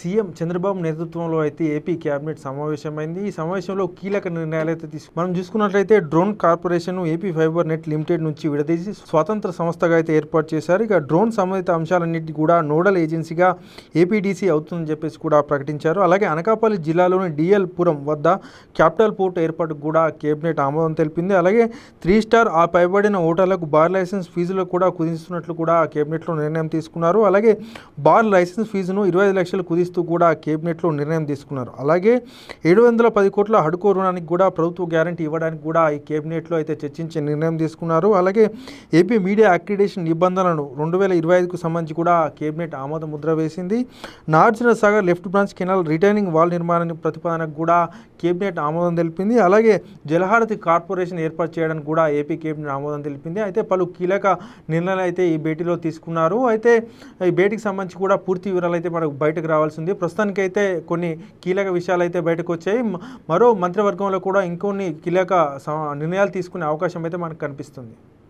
CM Chandrababu నేతృత్వంలో అయితే AP cabinet సమావేశమైంది. ఈ సమావేశంలో కీలక నిర్ణయాలు అయితే తీసుకు మనం చూసుకున్నట్లయితే drone corporation AP fibre net limited నుంచి విడదీసి స్వతంత్ర సంస్థగా అయితే ఏర్పాటు చేశారు. ఇక డ్రోన్ సంబంధిత అంశాలన్నిటి కూడా నోడల్ ఏజెన్సీగా ఏపీడీసీ అవుతుందని చెప్పేసి కూడా ప్రకటించారు. అలాగే అనకాపల్లి జిల్లాలోని డిఎల్ పురం వద్ద క్యాపిటల్ పోర్ట్ ఏర్పాటుకు కూడా కేబినెట్ ఆమోదం తెలిపింది. అలాగే త్రీ స్టార్ ఆ పైబడిన ఓటర్లకు బార్ లైసెన్స్ ఫీజులు కూడా కుదిస్తున్నట్లు కూడా కేబినెట్లో నిర్ణయం తీసుకున్నారు. అలాగే బార్ లైసెన్స్ ఫీజును ఇరవై ఐదు లక్షలు కుదిస్తూ కూడా కేబినెట్లో నిర్ణయం తీసుకున్నారు. అలాగే ఏడు వందల పది కోట్ల హడుకో రుణానికి కూడా ప్రభుత్వ గ్యారంటీ ఇవ్వడానికి కూడా ఈ కేబినెట్లో అయితే చర్చించే నిర్ణయం తీసుకున్నారు. అలాగే ఏపీ మీడియా అక్రిడేషన్ నిబంధనలను రెండు వేల ఇరవై ఐదుకు సంబంధించి కూడా కేబినెట్ ఆమోద ముద్ర వేసింది. Nagarjuna Sagar left branch canal retaining wall నిర్మాణానికి ప్రతిపాదనకు కూడా కేబినెట్ ఆమోదం తెలిపింది. అలాగే జలహారతి కార్పొరేషన్ ఏర్పాటు చేయడానికి కూడా ఏపీ కేబినెట్ ఆమోదం తెలిపింది. అయితే పలు కీలక నిర్ణయాలు అయితే ఈ భేటీలో తీసుకున్నారు. అయితే ఈ భేటీకి సంబంధించి కూడా పూర్తి వివరాలు అయితే మనకు బయటకు రావాల్సి ఉంది ప్రస్తుతానికైతే కొన్ని కీలక విషయాలు అయితే బయటకు వచ్చాయి మరో మంత్రివర్గంలో కూడా ఇంకొన్ని కీలక నిర్ణయాలు తీసుకునే అవకాశం అయితే మనకు కనిపిస్తుంది.